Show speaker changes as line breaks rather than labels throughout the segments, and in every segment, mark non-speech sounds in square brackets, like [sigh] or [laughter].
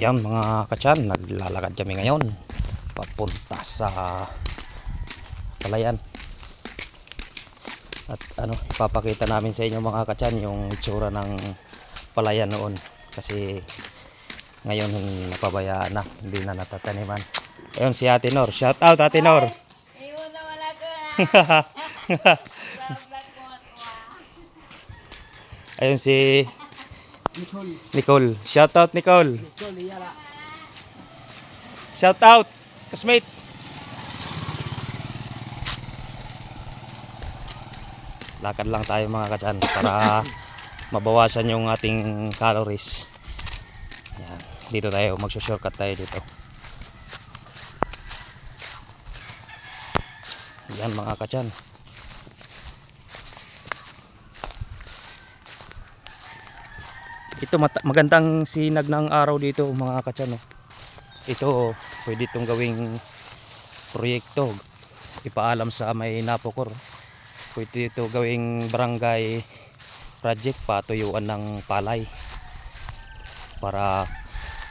Yan mga katsan, naglalakad kami ngayon papunta sa Palayan. At ano, ipapakita namin sa inyo mga katsan yung itsura ng Palayan noon kasi ngayon napabayaan na, hindi na natataniman. Ayun si Ate Nor. Shout out Ate Nor.
Ako na. Mo ako ah. [laughs]
Ayun si
Nicole,
Nicole. Shout out Nicole. Shout out Kasmate. Lakad lang tayo mga katsan para [laughs] mabawasan yung ating calories. Yan. Dito tayo, magsushortcut tayo dito. Yan mga katsan. Ito magandang sinag ng araw dito mga katsan. Oh. Ito pwede itong gawing proyekto. Ipaalam sa may napokor. Pwede ito gawing barangay project patuyuan ng palay para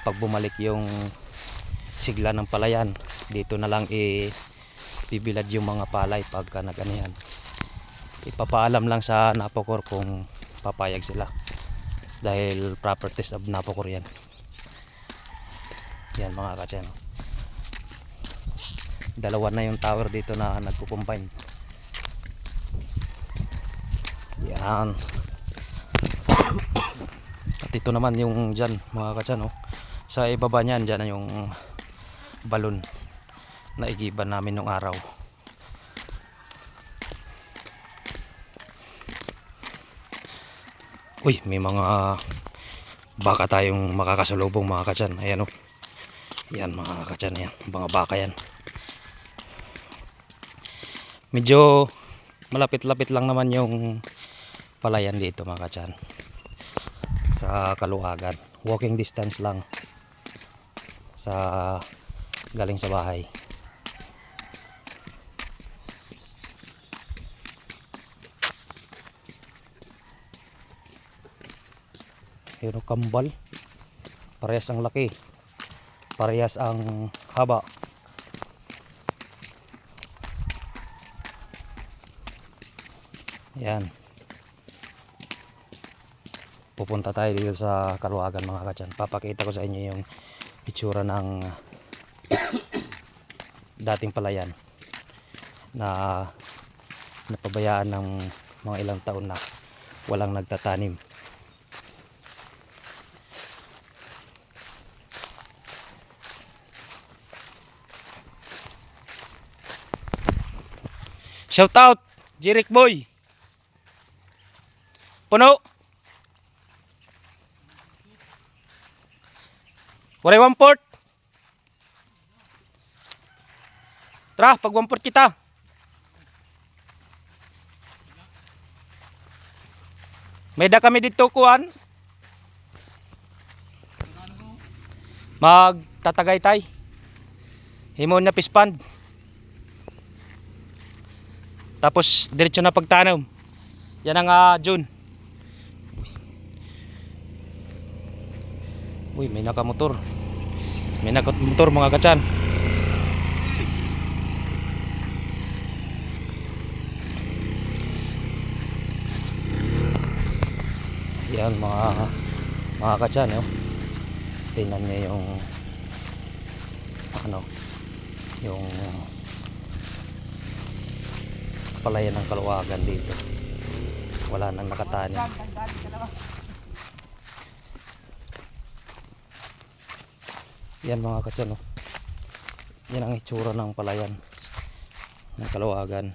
pag bumalik yung sigla ng palayan dito na lang i bibilad yung mga palay pagka naganihan ipapaalam lang sa napokor kung papayag sila dahil properties of napokor yan yan mga katsen dalawa na yung tower dito na nagko-combine. Yan. At ito naman yung dyan mga katsen oh. sa ibaba niyan dyan na yung balon na igiban namin nung araw uy may mga baka tayong makakasalubong mga katsan ayan oh. Yan mga katsan yan mga baka yan. Medyo malapit-lapit lang naman yung palayan dito mga katsan sa kaluwagan. Walking distance lang. Sa galing sa bahay yun o kambal parehas ang laki. Parehas ang haba. Yan. Pupunta tayo dito sa kaluwagan mga katyan papakita ko sa inyo yung itsura ng [coughs] dating palayan na napabayaan ng mga ilang taon na walang nagtatanim Shout out Jeric Boy. Puno. Waray one port. Tara, pag one port kita. May da kami dito kuan. Magtatagay tay. Himo na pispand Tapos diretso na pagtanom. Yan ang uh, June. Uy, may nakamotor. May nakamotor mga katsan. Yan mga mga katsan, yo. Tingnan niyo yung ano, yung palayan ng kaluwagan dito. Wala nang nakatani yan. Mga katsan oh. yan ang itsura ng palayan ng kaluwagan.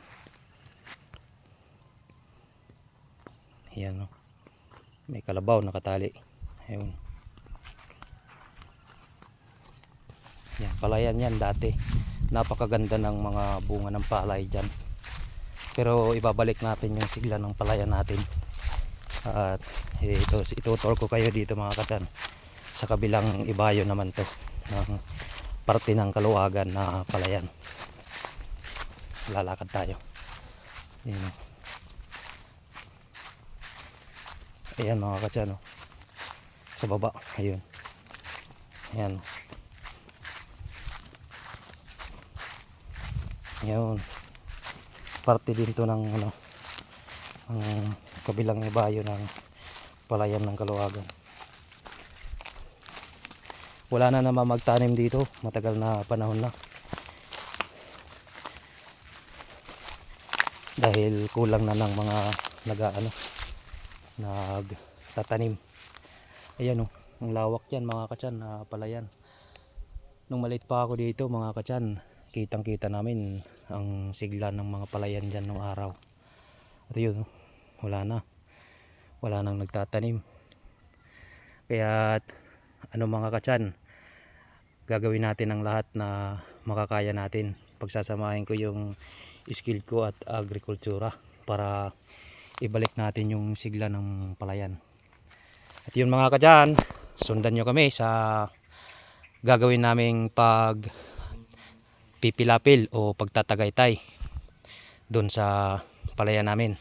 Yan oh. may kalabaw nakatali. Ayun. Yan palayan yan dati. Napakaganda ng mga bunga ng palay dyan pero ibabalik natin yung sigla ng palayan natin at ito itutol ko kayo dito mga katan sa kabilang ibayo naman to ng parte ng kaluwagan na palayan lalakad tayo Ayan, oh. ayan mga katan oh. sa baba ayun Ayan. Yun. Parte din to ng ano, ang kabilang ibayo ng palayan ng Kaluwagan. Wala na naman magtanim dito, matagal na panahon na. Dahil kulang na ng mga naga ano, nagtatanim. Ayan oh, ang lawak yan mga katsan na palayan. Nung maliit pa ako dito mga katsan, kitang kita namin ang sigla ng mga palayan dyan nung araw. At yun, wala na. Wala nang nagtatanim. Kaya ano mga katsan, gagawin natin ang lahat na makakaya natin. Pagsasamahin ko yung skill ko at agrikultura para ibalik natin yung sigla ng palayan. At yun mga kadyan, sundan nyo kami sa gagawin naming pag pipilapil o pagtatagaytay doon sa palayan namin.